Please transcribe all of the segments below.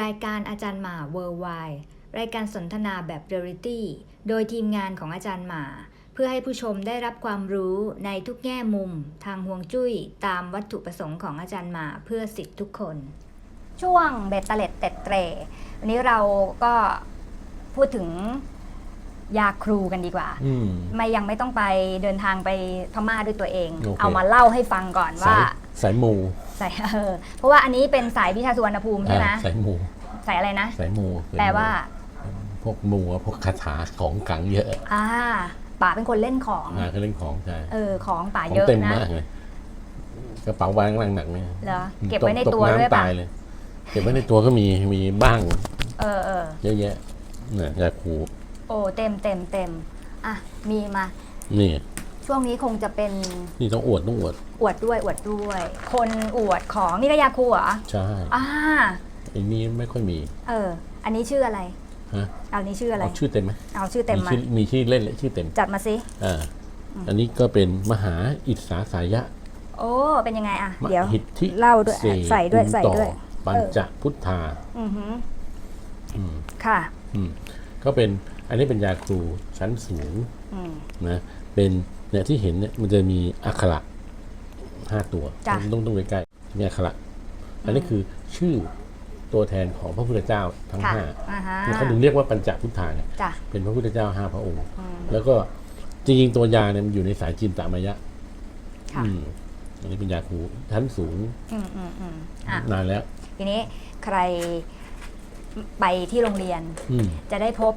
รายการอาจารย์หมา Worldwide รายการสนทนาแบบเรียลิตี้โดยทีมงานของอาจารย์หมา เพื่อให้ผู้ชมได้รับความรู้ในทุกแง่มุม ทางห่วงจุ้ย ตามวัตถุประสงค์ของอาจารย์หมาเพื่อสิทธิทุกคน ช่วงเบตเตเล็ดเต็ดเตรวันนี้เราก็พูดถึง ยาครูกันดีกว่า อืม ไม่ยังไม่ต้องไปเดินทางไปพม่าด้วยตัวเอง โอเค เอามาเล่าให้ฟังก่อนสาว่ายสายมูใส่เออเพราะว่าอันนี้เป็นสายวิชาสุวรรณภูมิใช่ไหมอ่าสายมูสายอะไรนะ สายมูสยมูแปลว่า พวกมูอะพวกคาถาของขลังเยอะอ่าป๋าเป็นคนเล่นของอ่าเขาเล่นของใช่เออ ของป๋าของเยอะเต็มนะมากเลยกระเป๋าวางหนักหนักๆเนี่ยเหรอเก็บไว้ในกตัวด้วยน้ำป่ะตายเลย เก็บไว้ในตัวก็มีมีบ้างเออเออเยอะแยะเนี่ยยาคู โอ้เต็มเต็มเต็มอะมีมา นี่ ช่วงนี้คงจะเป็นนี่ต้องอวดต้องอวด อวดด้วยอวดด้วย คนอวดของนี่ก็ยาคูเหรอใช่อ่าไอ้นี่ไม่ค่อยมีเออ อันนี้ชื่ออะไรฮะเอานี้ชื่ออะไรเอาชื่อเต็มไหมเอาชื่อเต็มมาชื่อมีชื่อเล่นและชื่อเต็มจัดมาสิอ่าอันนี้ก็เป็นมหาอิสาสายะ โอ้เป็นยังไงอะมเดี๋ยวหิทธิเล่าด้วยเสใส่ด้วยกุลใส่ต่อด้วยปัญจพุทธาอือหืออืมค่ะ อืม ก็เป็นอันนี้เป็นยาครูชั้นสูงอืมนะเป็นเนี่ยที่เห็นเนี่ยมันจะมีอักขระห้าตัวจ้ะต้องต้องดูใกล้ๆมีอักขระอันนี้คือชื่อตัวแทนของพระพุทธเจ้าทั้งค่ะห้าอ่าฮะเนี่ยเขาถึงเรียกว่าปัญจพุทธาเนี่ยจ้ะเป็นพระพุทธเจ้าห้าพระองค์อืมแล้วก็จริงๆตัวยาเนี่ยมันอยู่ในสายจินตามายะค่ะอืมอันนี้เป็นยาครูชั้นสูงอืมอืมอืมอะนานแล้ว ทีนี้ใคร ไปที่โรงเรียน อืม จะได้พบ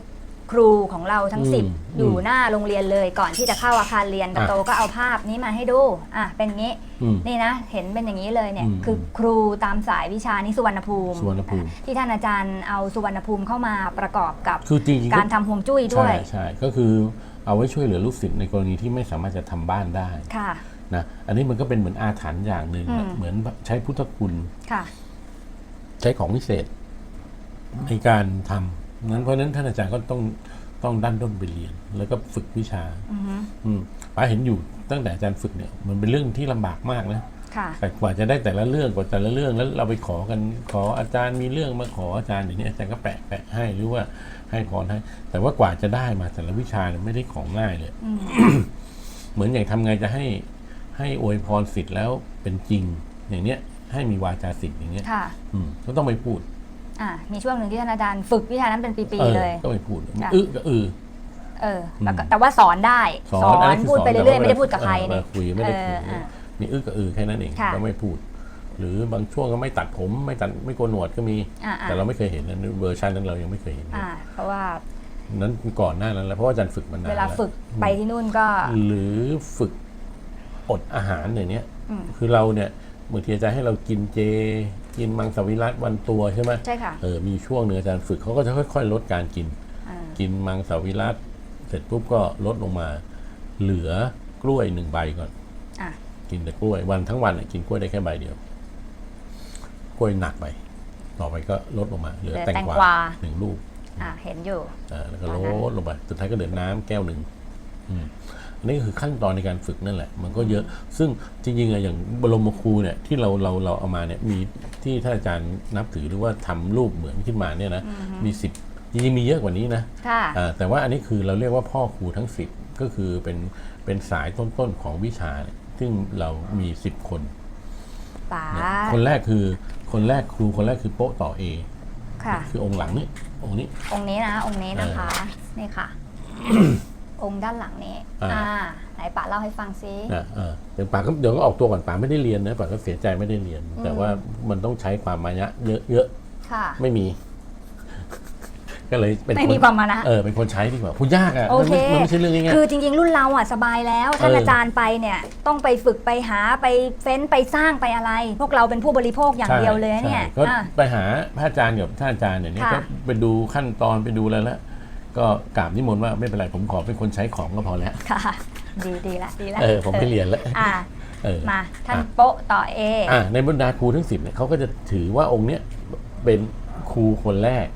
ครูของเราทั้ง อืมสิบอืมอยู่หน้าโรงเรียนเลยก่อนที่จะเข้าอาคารเรียนตาอะโตก็เอาภาพนี้มาให้ดูอะเป็นงี้อืมนี่นะเห็นเป็นอย่างนี้เลยเนี่ยอืมคือครูตามสายวิชานี้สุวรรณภูมิสุวรรณภูมิที่ท่านอาจารย์เอาสุวรรณภูมิเข้ามาประกอบกับคือจริงๆการทำห่วงจุ้ยด้วใช่ยใช่ก็คือเอาไว้ช่วยเหลือลูกศิษย์ในกรณีที่ไม่สามารถจะทำบ้านได้ค่ะ นะอันนี้มันก็เป็นเหมือนอาถรรพ์อย่างหนึ่งอืมนะเหมือนใช้พุทธคุณค่ะ ใช้ของพิเศษ ในการทำนั้นเพราะฉะนั้นท่านอาจารย์ก็ต้องต้องดันด้นไปเรียน แล้วก็ฝึกวิชาอือฮึอืมป้าเห็นอยู่ตั้งแต่อาจารย์ฝึกเนี่ยมันเป็นเรื่องที่ลำบากมากนะค่ะแต่กว่าจะได้แต่ละเรื่องกว่าแต่ละเรื่องแล้วเราไปขอกันขออาจารย์มีเรื่องมาขออาจารย์อย่างนี้อาจารย์ก็แปะแปะให้หรือว่าให้พรให้ แต่ว่ากว่าจะได้มาแต่ละวิชาเนี่ยไม่ได้ของง่ายเลยอืมเหมือนอย่างทำไงจะให้ให้อวยพรสิทธิ์แล้วเป็นจริงอย่างเนี้ยให้มีวาจาสิทธิ์อย่างเงี้ยค่ะอืมก็ต้องไปพูด อะมีช่วงหนึ่งที่ท่านอาจารย์ฝึกวิชานั้นเป็นปีออๆเลย ก็ไปพูดจ้ะอึก็อือเออแล้วก็อืมแต่ว่าสอนได้สอนอันนี้คือพูดไปสอนเรื่อยๆแต่ว่าไม่ได้พูดกับใครเออนี่เวลาคุยไม่ได้คุยเอออะมีอึกับอือแค่นั้นเองค่ะก็ไม่พูด หรือบางช่วงก็ไม่ตัดผมไม่ตัดไม่โกนหนวดก็มีอะแต่อะเราไม่เคยเห็นนะเวอร์ชันนั้นเรายังไม่เคยเห็นอะเพราะว่านั้นก่อนหน้านั้นแล้วเพราะว่าอาจารย์ฝึกมานานเวลาแวฝึกไปที่นู่นก็ หรือฝึกอดอาหารอย่างเนี้ยอืมคือเราเนี่ยบางทีอาจารย์ให้เรากินเจ กินมังสวิรัตวันตัวใช่ไหมใช่ค่ะ เออมีช่วงหนึ่งอาจารย์ฝึกเขาก็จะค่อย ๆ ลดการกินอ่ากินมังสวิรัตเสร็จปุ๊บก็ลดลงมา เหลือกล้วยหนึ่งใบก่อนอะกินแต่กล้วยวันทั้งวันน่ะกินกล้วยได้แค่ใบเดียว กล้วยหนักไป ต่อไปก็ลดลงมา เหลือเหลือแตงแตงกกวาวาหนึ่งลูกอะเห็นอยู่อ่าแล้วก็ตลอนนั้นดลงไปสุดท้ายก็เหลือน้ำแก้วหนึ่ง อืมอันนี้ก็คือขั้นตอนในการฝึกนั่นแหละ มันก็เยอะ ซึ่งจริงๆอะอย่างบรมครูเนี่ยที่เราเราเราเอามาเนี่ยมีที่ท่านอาจารย์นับถือหรือว่าทำรูปเหมือนขึ้นมาเนี่ยนะมีสิบจริงๆมีเยอะกว่านี้นะค่ะ อ่าแต่ว่าอันนี้คือเราเรียกว่าพ่อครูทั้งสิบก็คือเป็นเป็นสายต้นๆของวิชาเนี่ยซึ่งเรามีสิบคน ป๋าเนี่ยคนแรกคือคนแรกครูคนแรกคือโป๊ะต่อเอค่ะ คือองค์หลังนี่องค์นี้ องค์นี้นะ องค์นี้นะคะ นี่ค่ะ องค์ด้านหลังนี้ อ่า อ่า ไหนป๋าเล่าให้ฟังซิอ่าอ่าเดี๋ยวป่าก็เดี๋ยวก็ออกตัวก่อนป่าไม่ได้เรียนนะป่าก็เสียใจไม่ได้เรียน แต่ว่ามันต้องใช้ความมายะเยอะเยอะค่ะไม่มี ก็เลยเป็นไม่คนมีความมานะ เออเป็นคนใช้ดีกว่าพูดยากอะโอมันเค ไม่มันไม่ใช่เรื่องง่ายคือจริงๆ รุ่นเราอะสบายแล้ว ท่านเออออาจารย์ไปเนี่ย ต้องไปฝึกไปหาไปเฟ้นไปสร้างไปอะไร พวกเราเป็นผู้บริโภคอย่างใช่เดียวเลยเนี่ยใช่ก็อะ ไปหาพระอาจารย์กับท่านอาจารย์เนี่ยค่ะ ก็ไปดูขั้นตอนไปดูอะไรแล้ว ก็กราบนิมนต์ว่าไม่เป็นไรผมขอเป็นคนใช้ของก็พอแล้ว ค่ะ ดีดีละดีละเออผมไม่เรียนแล้วอ่าเออมาท่านอะโป๊ะต่อเออ่าในบรรดาครูทั้งสิบเนี่ยเขาก็จะถือว่าองค์เนี้ยเป็นครูคนแรก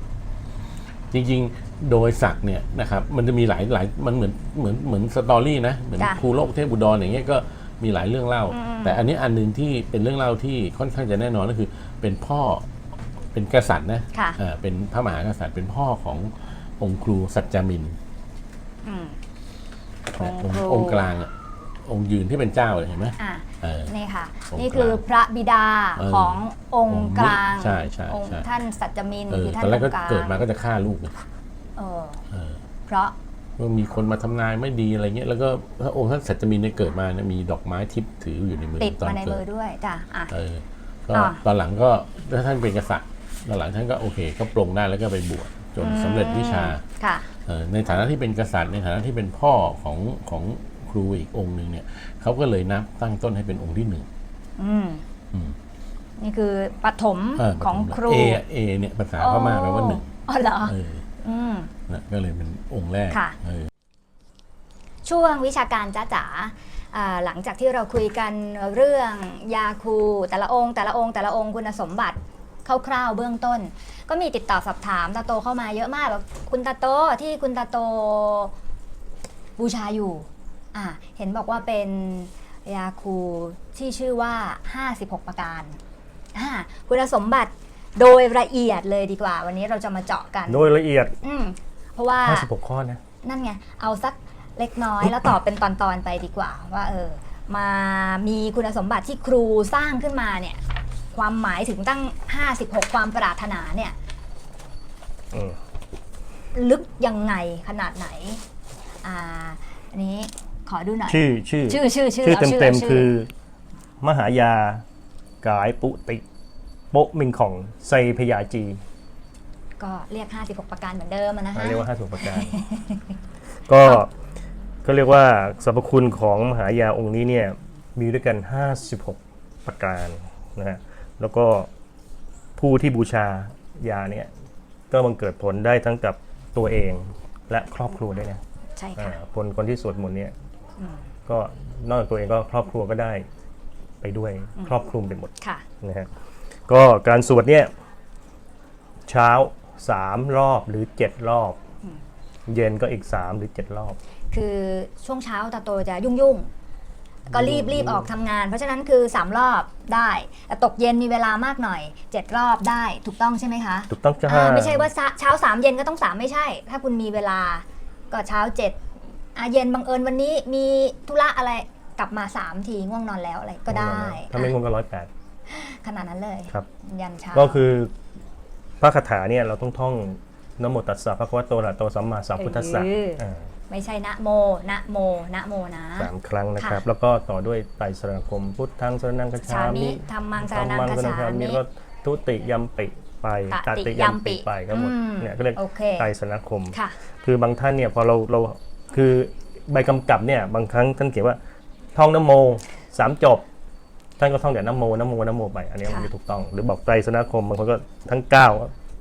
จริงๆโดยศักดิ์เนี่ยนะครับมันจะมีหลายหลายมันเหมือนเหมือนเหมือนสตอรี่นะเหมือนจ้ะ ครูโลกเทพบุดรอย่างเงี้ยก็มีหลายเรื่องเล่าอืมแต่อันนี้อันหนึงที่เป็นเรื่องเล่าที่ค่อนข้างจะแน่นอนก็คือ เป็นพ่อเป็นกษัตริย์นะค่ะ อ่าเป็นพระมหากษัตริย์เป็นพ่อของ องค์ครูสัจจามินอืม นะองค์ครู องค์กลางอะองค์ยืนที่เป็นเจ้าเลยเห็นไหมอะเออ นี่ค่ะ องค์นี่คือพระบิดาเออขององค์กลางใช่ใช่องค์ใช่ท่านสัจจมินเออคือท่าตอนนแรกอก็งค์กลางเกิดมาก็จะฆ่าลูกไงเออเออเพราะว่ามีคนมาทำนายไม่ดีอะไรเงี้ยแล้วก็พระองค์ท่านสัจจมินเนี่ยเกิดมาเนี่ยมีดอกไม้ทิพย์ถืออยู่ในมือติดตอนมาในเกิมือดด้วยจ้ะอะ เออก็อะ ตอนหลังก็ถ้าท่านเป็นกษัตริย์ตอนหลังท่านก็โอเค ก็ปลงได้แล้วก็ไปบวช จนสำเร็จวิชา ค่ะเอ่อในฐานะที่เป็นกษัตริย์ในฐานะที่เป็นพ่อของของครูอีกองค์หนึ่งเนี่ยเขาก็เลยนับตั้งต้นให้เป็นองค์ที่หนึ่งอืมอืมนี่คือปฐมเออของครูเอเอเนี่ยภาษาพม่าแปลว่าหนึ่งอ๋อเหรอเอออืม นะก็เลยเป็นองค์แรกค่ะ เออ ช่วงวิชาการจ้าจ๋าอ่าหลังจากที่เราคุยกันเรื่องยาคูแต่ละองค์ แต่ละองค์แต่ละองค์คุณสมบัติ คร่าวๆเบื้องต้น ก็มีติดต่อสอบถามตาโตเข้ามาเยอะมากแบบคุณตาโตที่คุณตาโตบูชาอยู่อ่าเห็นบอกว่าเป็นยาคูที่ชื่อว่า 56 ประการอ่าคุณสมบัติโดยละเอียดเลยดีกว่า วันนี้เราจะมาเจาะกัน โดยละเอียดอืมเพราะว่า 56 ข้อนะ นั่นไง เอาสักเล็กน้อย แล้วตอบเป็นตอนๆไปดีกว่า ว่าเออมามีคุณสมบัติที่ครูสร้างขึ้นมาเนี่ย ความหมายถึงตั้ง 56 ความปรารถนาเนี่ย อืมลึกยังไงขนาดไหน อ่า อันนี้ขอดูหน่อย ชื่อชื่อชื่อชื่อชื่อชื่ออาเต็มชื่เต็มาๆคือ มหายากายปุติโปะมิงของไซพยาจีก็เรียก 56 ประการเหมือนเดิมอะนะฮะ เรียกว่าห้าสุประการ ก็ก็เรียกว่าสรรพคุณของมหายาองค์นี้เนี่ยมีด้วยกัน 56 ประการนะฮะ แล้วก็ผู้ที่บูชายาเนี่ยก็บังเกิดผลได้ทั้งกับตัวเองและครอบครัวด้วยนะใช่อ่าค่ะคนคนที่สวดมนต์เนี่ยอืมก็นอกจากตัวเองก็ครอบครัวก็ได้ไปด้วยครอบคลุมไปหมด ค่ะ นะฮะก็การสวดเนี่ยเช้าสามรอบหรือเจ็ดรอบ เย็นก็อีกสามหรือเจ็ดรอบ คือช่วงเช้าตาโตจะยุ่งยุ่งๆ ก็รีบรีบออกทำงาน เพราะฉะนั้นคือ 3 รอบได้แต่ตกเย็นมีเวลามากหน่อย 7 รอบได้ถูกต้องใช่ไหมคะถูกต้องจ้าอ่าไม่ใช่ว่าเช้าเช้าสามเย็นก็ต้องสามไม่ใช่ ถ้าคุณมีเวลาก็เช้าเจ็ดอะเย็นบังเอิญวันนี้มีธุระอะไรกลับมาสามทีง่วงนอนแล้วอะไรก็ได้ถ้าไม่งงก็ร้อยแปด ขนาดนั้นเลยครับ ยันเช้า ก็คือพระคาถาเนี่ยเราต้องท่องนะโมตัสสะพระคัมภีโตอะระหะโตสัมมาสัมพุทธัสสะเอออ่า ไม่ใช่นะโมนะโมนะโมนะ สามครั้งนะครับ ค่ะ แล้วก็ต่อด้วยไตรสรณคมพุทธังสรนังคัจชาฉามิมิธรรมังสาธันังมังคสรนังฉาคัจฉามิมิก็ทุติยัมปิไปตตติติยัยัมมปิปิไปก็หมดอืมเนี่ยก็เรียกโอเค ไตรสรณคม ค่ะ คือบางท่านเนี่ยพอเราเราคือใบกำกับเนี่ยบางครั้งท่านเขียนว่าท่องนโมสามจบ ท่านก็ท่องแต่นโมนโมนโมไป อันนี้มันค่ะ ไม่ถูกต้อง หรือบอกไตรสนคมบางคนก็ทั้งเก้า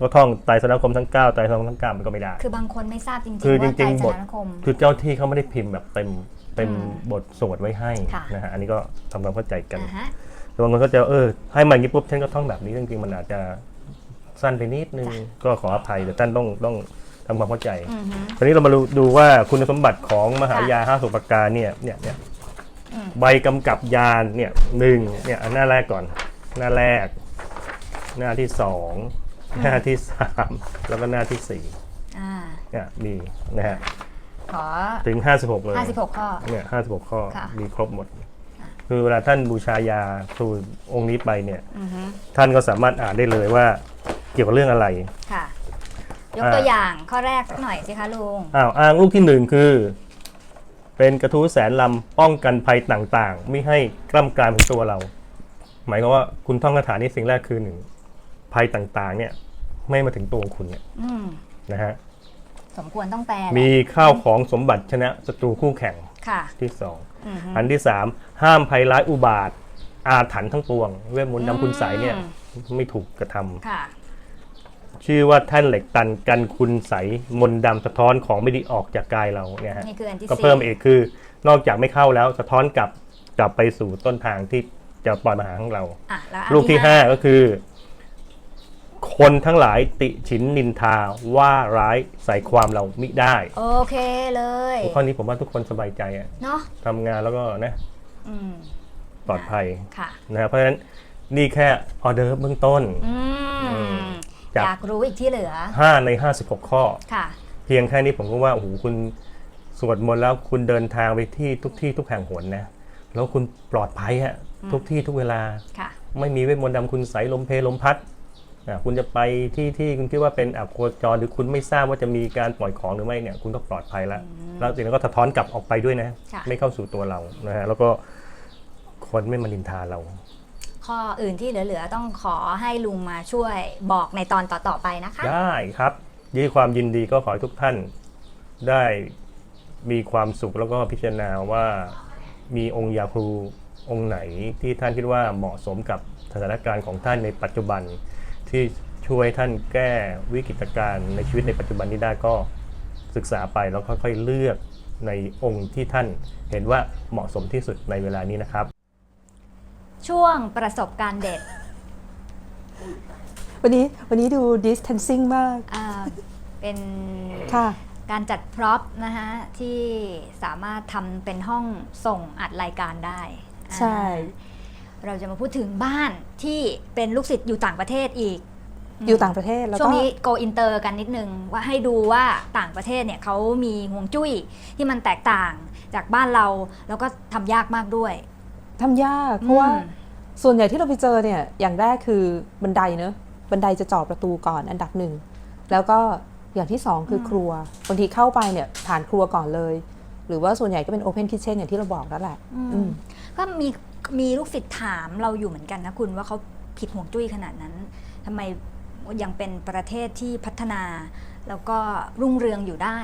ก็ท่องไตรสนคมทั้งเก้าไตรสนคมทั้งเก้ามันก็ไม่ได้ คือบางคนไม่ทราบจริงๆคือว่าจริไตรงๆสบทนคม คือเจ้าที่เขาไม่ได้พิมพ์แบบเต็มเต็มอืมบทสวดไว้ให้ค่ะ นะฮะอันนี้ก็ทำความเข้าใจกัน อ่าฮะ แต่บางคนก็จะเออให้มาอย่างนี้ปุ๊บท่านก็ท่องแบบนี้จริงๆมันอาจจะสั้นไปนิดนึงก็ขออภัยแต่ท่านต้องต้องทำความเข้าใจอือฮึ คราวนี้เรามาดูดูว่าคุณสมบัติของมหายาห้าสุประการเนี่ยเนี่ยเนี่ยอืม ใบกำกับยานเนี่ยหนึ่งเนี่ยอันหน้าแรกก่อน หน้าแรก หน้าที่สอง หน้าที่สามแล้วก็หน้าที่สี่อ่าเนี่ยมีนะฮะขอ ถึง 56 เลย56 ข้อ เนี่ย56 ข้อค่ะ มีครบหมด คือเวลาท่านบูชายาครูองค์นี้ไปเนี่ย อือฮึท่านก็สามารถอ่านได้เลยว่าเกี่ยวกับเรื่องอะไร ค่ะ ยกอ่าตัวอย่างข้อแรกสักหน่อยสิคะลุง อ้าวอ้างลูกที่หนึ่งคือ เป็นกระทู้แสนลำป้องกันภัยต่างๆ ไม่ให้กล้ำกลายเป็นตัวเรา หมายความว่าคุณท่องคาถานี้สิ่งแรกคือหนึ่ง ภัยต่างๆ เนี่ยไม่มาถึงตัวคุณเนี่ยอืมนะฮะสมควรต้องแปลแหละมีข้าวของสมบัติชนะศัตรูคู่แข่งค่ะที่สองอือฮึ อันที่สามห้ามภัยร้ายอุบาท อาถรรพ์ทั้งปวง เวทมนต์นำคุณใสยเนี่ยอื ไม่ถูกกระทำค่ะ ชื่อว่าท่านเหล็กตันกันคุณใสยมนต์ดำสะท้อนของไม่ดีออกจากกายเราเนี่ยฮะ นี่คืออันที่ก็สี่เพิ่มอีกคือนอกจากไม่เข้าแล้วสะท้อนกลับกลับไปสู่ต้นทางที่จะปล่อยมาหาของเรา อะแล้วอันลูกที่5ก็คือ คนทั้งหลายติฉินนินทาว่าร้ายใส่ความเรามิได้โอเคเลยข้อนี้ผมว่าทุกคนสบายใจอะเนาะทำงานแล้วก็นะอืมปลอดภัยค่ะนะครับเพราะฉะนั้นนี่แค่ออเดอร์ฟเบื้องต้นอือืมมจากอยากรู้อีกที่เหลือ 5 ใน 56 ข้อค่ะ เพียงแค่นี้ผมก็ว่าโอ้โหคุณสวดมนต์แล้วคุณเดินทางไปที่ทุกที่ทุกแห่งหนนะแล้วคุณปลอดภัยอะทุกที่ทุกเวลาค่ะไม่มีเวทมนต์ดำคุณใสลมเพลลมพัดอะ คุณจะไปที่ที่คุณคิดว่าเป็นอับโคจรหรือคุณไม่ทราบว่าจะมีการปล่อยของหรือไม่เนี่ยคุณก็ปลอดภัยแล้วแล้วสิ่งนั้นก็สะท้อนกลับออกไปด้วยนะค่ะไม่เข้าสู่ตัวเรานะฮะแล้วก็คนไม่มานินทาเรา ข้ออื่นที่เหลือๆต้องขอให้ลุงมาช่วยบอกในตอนต่อๆไปนะคะ ได้ครับยี่ความยินดีก็ขอให้ทุกท่านได้มีความสุขแล้วก็พิจารณาว่ามีองค์ยาครูองค์ไหนที่ท่านคิดว่าเหมาะสมกับสถานการณ์ของท่านในปัจจุบัน ที่ช่วยท่านแก้วิกฤตการณ์ในชีวิตในปัจจุบันนี้ได้ก็ศึกษาไปแล้วค่อยๆเลือกในองค์ที่ท่านเห็นว่าเหมาะสมที่สุดในเวลานี้นะครับ ช่วงประสบการณ์เด็ด วันนี้วันนี้ดู distancing มาก อ่าเป็นค่ะ การจัดพร็อพนะคะที่สามารถทำเป็นห้องส่งอัดรายการได้ใช่อ่า เราจะมาพูดถึงบ้านที่เป็นลูกศิษย์อยู่ต่างประเทศอีก อยู่ต่างประเทศแล้วช่วก็ งนี้ go inter กันนิดนึงว่าให้ดูว่าต่างประเทศเนี่ยเขามีห่วงจุ้ยที่มันแตกต่างจากบ้านเรา แล้วก็ทำยากมากด้วยทำยากเพราะว่า อืม ส่วนใหญ่ที่เราไปเจอเนี่ยอย่างแรกคือบันไดเนอะบันไดจะเจาะประตูก่อนอันดับหนึ่งแล้วก็อย่างที่สองคืออครัวบางทีเข้าไปเนี่ยผ่านครัวก่อนเลย หรือว่าส่วนใหญ่ก็เป็น open kitchen อย่างที่เราบอกแล้วแหละอืมก็มี มีลูกศิษย์ถามเราอยู่เหมือนกันนะคุณว่าเขาผิดห่วงจุ้ยขนาดนั้นทำไมยังเป็นประเทศที่พัฒนา แล้วก็รุ่งเรืองอยู่ได้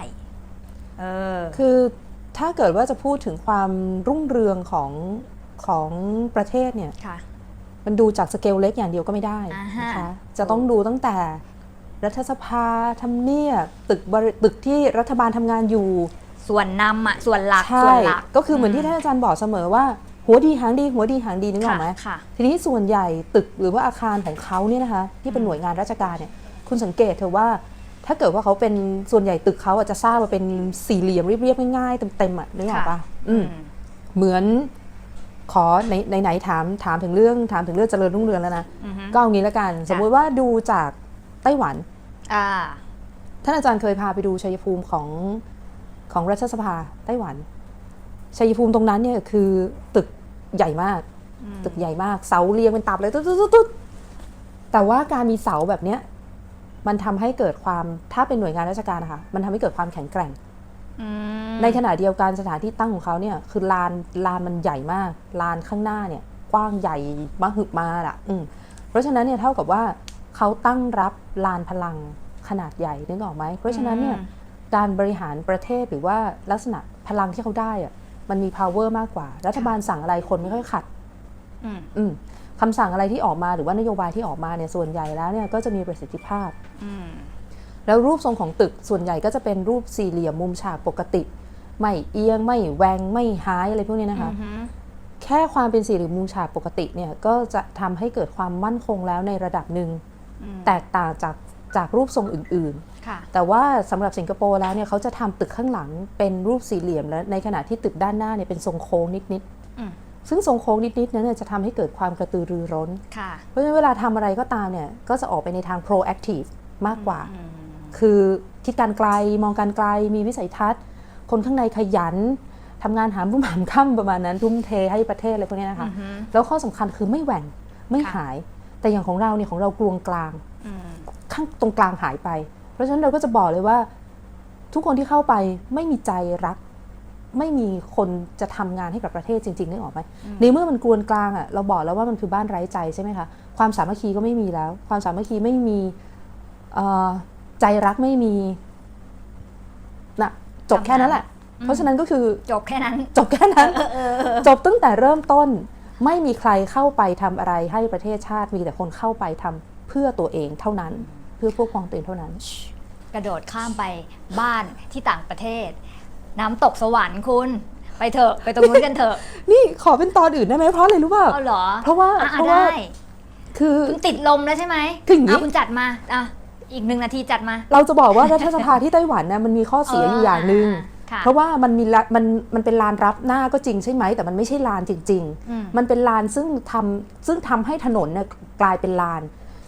เออ คือถ้าเกิดว่าจะพูดถึงความรุ่งเรืองของของประเทศเนี่ยค่ะมันดูจากสเกลเล็กอย่างเดียวก็ไม่ได้อ่าฮะนะคะจะต้องดูตั้งแต่รัฐสภาทำเนียบตึกบริตึกที่รัฐบาลทำงานอยู่ ส่วนนำอะส่วนหลักใช่ส่วนหลัก ก็คือเหมือนที่ท่านอาจารย์บอกเสมอว่า หัวดีหางดี หัวดีหางดีนึกออกไหมค่ะทีนี้ส่วนใหญ่ตึกหรือว่าอาคารของเขาเนี่ยนะคะที่เป็นหน่วยงานราชการเนี่ยคุณสังเกตเถอะว่าถ้าเกิดว่าเขาเป็นส่วนใหญ่ตึกเขาอาจจะสร้างมาเป็นสี่เหลี่ยมเรียบๆง่ายๆเต็มๆอะนึกออกปะค่ะอืมเหมือนขอในในไหนถามถามถึงเรื่องถามถึงเรื่องเจริญรุ่งเรืองแล้วนะอือฮึก็เอางี้แล้วกัน สมมุติว่าดูจากไต้หวันอ่าท่านอาจารย์เคยพาไปดูชัยภูมิของของรัฐสภาไต้หวัน ชัยภูมิตรงนั้นเนี่ยคือตึกใหญ่มาก ตึกใหญ่มากเสาเรียงเป็นตับเลยตุ๊ดตุ๊ดตุ๊ดตุ๊ดแต่ว่าการมีเสาแบบเนี้ยมันทำให้เกิดความถ้าเป็นหน่วยงานราชการนะคะมันทำให้เกิดความแข็งแกร่งอืมในขณะเดียวกันสถานที่ตั้งของเขาเนี่ย คือลานลานมันใหญ่มาก ลานข้างหน้าเนี่ย กว้างใหญ่มหึมาล่ะ อืมเพราะฉะนั้นเนี่ยเท่ากับว่าเขาตั้งรับลานพลังขนาดใหญ่นึกออกไหมเพราะฉะนั้นเนี่ยอืมการบริหารประเทศหรือว่าลักษณะพลังที่เขาได้อะ มันมี power มากกว่า รัฐบาลสั่งอะไรคนไม่ค่อยขัดอืมอืมคำสั่งอะไรที่ออกมาหรือว่านโยบายที่ออกมาเนี่ยส่วนใหญ่แล้วเนี่ยก็จะมีประสิทธิภาพอืมแล้วรูปทรงของตึกส่วนใหญ่ก็จะเป็นรูปสี่เหลี่ยมมุมฉากปกติ ไม่เอียงไม่แหวงไม่หายอะไรพวกนี้นะคะอือฮึแค่ความเป็นสี่เหลี่ยมมุมฉากปกติเนี่ยก็จะทำให้เกิดความมั่นคงแล้วในระดับหนึ่งอืมแตกต่างจาก จากรูปทรงอื่นๆค่ะแต่ว่าสำหรับสิงคโปร์แล้วเนี่ยเขาจะทำตึกข้างหลังเป็นรูปสี่เหลี่ยมและในขณะที่ตึกด้านหน้าเนี่ยเป็นทรงโค้งนิดอืมๆซึ่งทรงโค้งนิดๆนั้นเนยจะทำให้เกิดความกระตือรือร้นค่ะเพราะฉะนั้นเวลาทำอะไรก็ตามเนี่ยก็จะออกไปในทาง proactive มากกว่าอืมคือคิดการไกลมองการไกลมีวิสัยทัศน์ คนข้างในขยันทำงานหามรุ่มหามค่ำประมาณนั้นทุ่มเทให้ประเทศอะไรพวกเนี้ยนะคะอือฮึแล้วข้อสำคัญคือไม่แหว่งไม่ค่ะหาย แต่อย่างของเราเนี่ยของเรากลวงกลางอืม ข้างตรงกลางหายไป เพราะฉะนั้นเราก็จะบอกเลยว่า ทุกคนที่เข้าไปไม่มีใจรัก ไม่มีคนจะทำงานให้กับประเทศจริงๆนึกออกไหมในเมื่อมันกลวนกลางอะเราบอกแล้วว่ามันคือบ้านไร้ใจใช่ไหมคะความสามัคคีก็ไม่มีแล้ว ความสามัคคีไม่มีเอ่อใจรักไม่มีนะจบแค่นั้นแหละ เพราะฉะนั้นก็คือจบแค่นั้น จบแค่นั้นจบตั้งแต่เริ่มต้นไม่มีใครเข้าไปทำอะไรให้ประเทศชาติมีแต่คนเข้าไปทำเพื่อตัวเองเท่านั้น เพื่อพวกพ้องตัวเองเท่านั้น กระโดดข้ามไปบ้านที่ต่างประเทศ น้ำตกสวรรค์คุณ ไปเถอะไปตรงนู้นกันเถอะ นี่ขอเป็นตอนอื่นได้ไหมเพราะอะไรรู้ป่ะเอาเหรอเพราะว่าอะเพราะว่าได้คือคุณติดลมแล้วใช่ไหมคืออย่างนี้เอาคุณจัดมาอะอีกหนึ่งนาทีจัดมา เราจะบอกว่ารัฐสภาที่ไต้หวันนะมันมีข้อเสียอยู่อย่างหนึ่งค่ะเพราะว่ามันมีละมันมันเป็นลานรับหน้าก็จริงใช่ไหม แต่มันไม่ใช่ลานจริงอืมๆมันเป็นลานซึ่งทำซึ่งทำให้ถนนเนี่ยกลายเป็นลาน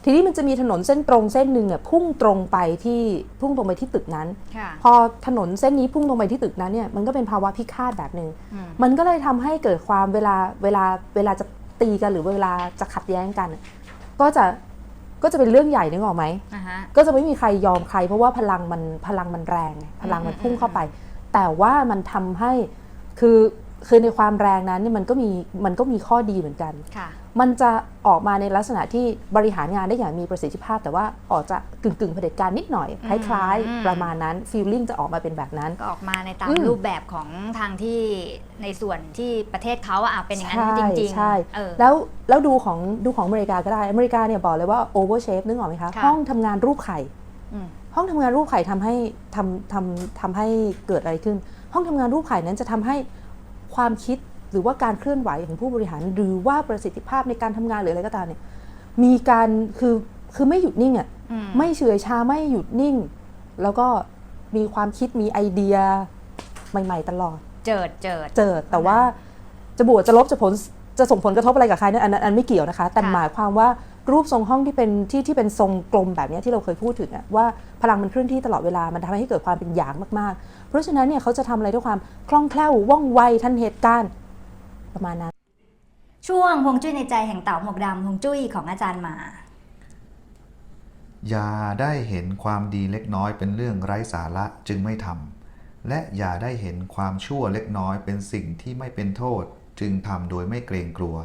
ทีนี้มันจะมีถนนเส้นตรงเส้นหนึ่งเนี่ยพุ่งตรงไปที่พุ่งตรงไปที่ตึกนั้นค่ะพอถนนเส้นนี้พุ่งตรงไปที่ตึกนั้นเนี่ยมันก็เป็นภาวะพิฆาตแบบหนึง่งอืมมันก็เลยทำให้เกิดความเวลาเวลาเวลาจะตีกันหรือเวลาจะขัดแย้งกัน ก็จะก็จะเป็นเรื่องใหญ่นึกออกไหมอ่าฮะก็จะไม่มีใครยอมใคร เพราะว่าพลังมันพลังมันแรงไงพลังมันพุ่งเข้าไป แต่ว่ามันทำให้คือ คือในความแรงนั้นเนี่ยมันก็มีมันก็มีข้อดีเหมือนกันค่ะมันจะออกมาในลักษณะที่บริหารงานได้อย่างมีประสิทธิภาพ แต่ว่าออกจะกึ่งกึ่งๆเผด็จการนิดหน่อย คล้ายอืมๆประมาณนั้นฟีลลิ่งจะออกมาเป็นแบบนั้นก็ออกมาในตามอืมรูปแบบของทางที่ในส่วนที่ประเทศเขาอะอะเป็นอย่างนั้นใช่จริงๆใช่เออแล้วแล้วดูของดูของอเมริกาก็ได้อเมริกาเนี่ยบอกเลยว่าโอเวอร์เชฟนึกออกไหมคะค่ะห้องทำงานรูปไข่อืมห้องทำงานรูปไข่ทำให้ทำทำทำให้เกิดอะไรขึ้น ห้องทำงานรูปไข่นั้นจะทำให้ ความคิดหรือว่าการเคลื่อนไหวของผู้บริหาร หรือว่าประสิทธิภาพในการทำงานหรืออะไรก็ตามเนี่ยมีการคือคือไม่หยุดนิ่งอะ่ะอืมไม่เฉื่อยชาไม่หยุดนิ่ง แล้วก็มีความคิดมีไอเดียใหม่ ๆ ตลอด เจิดเจิดเจอแต่ว่าจะบวกจะลบจะผลจะส่งผลกระทบอะไรกับใครเนี่ยอันนั้นอันไม่เกี่ยวนะคะ แต่ค่ะหมายความว่า รูปทรงห้องที่เป็นที่ที่เป็นทรงกลมแบบเนี้ยที่เราเคยพูดถึงอะว่าพลังมันเคลื่อนที่ตลอดเวลามันทำให้เกิดความเป็นหยางมากๆ เพราะฉะนั้นเนี่ยเขาจะทำอะไรด้วยความคล่องแคล่วว่องไวทันเหตุการณ์ประมาณนั้น ช่วงฮวงจุ้ยในใจแห่งเต่าหมวกดำฮวงจุ้ยของอาจารย์หมาอย่าได้เห็นความดีเล็กน้อยเป็นเรื่องไร้สาระจึงไม่ทำและอย่าได้เห็นความชั่วเล็กน้อยเป็นสิ่งที่ไม่เป็นโทษ จึงทำโดยไม่เกรงกลัว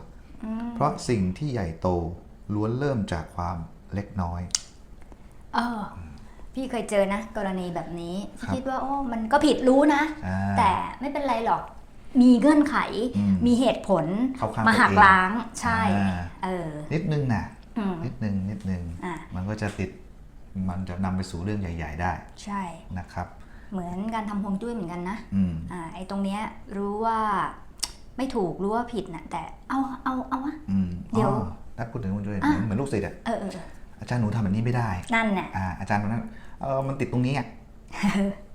เพราะสิ่งที่ใหญ่โต ล้วนเริ่มจากความเล็กน้อย เออ พี่เคยเจอนะ กรณีแบบนี้ครับคิดว่าโอ้มันก็ผิดรู้นะ อ่าแต่ไม่เป็นไรหรอก มีเงื่อนไข อืมมีเหตุผลเข้าข้างมาหักตัวเองล้างใช่ อ่า เออนิดนึงนะอืมนิดนึงนิดนึง อะมันก็จะติดมันจะนำไปสู่เรื่องใหญ่ ๆ ได้ใช่ นะครับ เหมือนการทำฮวงจุ้ยเหมือนกันนะอืม อ่าไอ้ตรงเนี้ยรู้ว่าไม่ถูกรู้ว่าผิดนะแต่เอาเอาเอาวะ อืมเดี๋ยว อ๋อ ถ้าพูดถึงคุณด้วยอะเหมือนลูกศิษย์อะเออเออเอออาจารย์หนูทำแบบนี้ไม่ได้นั่นน่ะอ่าอาจารย์คนนั้นเออมันติดตรงนี้อะ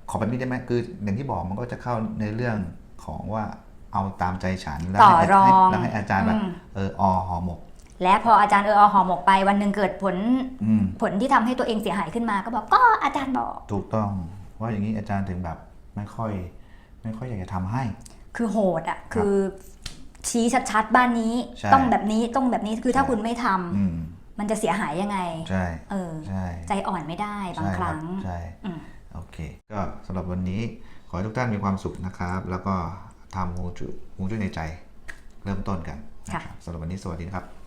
ขอแบบนี้ได้ไหมคืออย่างที่บอกมันก็จะเข้าในเรื่องของว่าเอาตามใจฉันแล้วต่อให้รองให้แล้วให้อาจารย์แบบอืม เอออห่อหมก และพออาจารย์เออเอาหอหมกไปวันหนึ่งเกิดผลอืม ผลที่ทำให้ตัวเองเสียหายขึ้นมา ก็บอกก็อาจารย์บอก ถูกต้องว่าอย่างนี้อาจารย์ถึงแบบไม่ค่อย ไม่ค่อยอยากจะทำให้ คือโหดอะคือ ชี้ชัดๆ บ้านนี้ใช่ ต้องแบบนี้ต้องแบบนี้คือถ้าใช่คุณไม่ทำอืมมันจะเสียหายยังไง ใช่เออ ใช่ใจอ่อนไม่ได้บางใช่ครั้ง ใช่อืมโอเค ก็สำหรับวันนี้ขอให้ทุกท่านมีความสุขนะครับ แล้วก็ทำฮวงจุ้ยฮวงจุ้ยในใจ เริ่มต้นกันนะครับสำหรับวันนี้สวัสดีนะครับ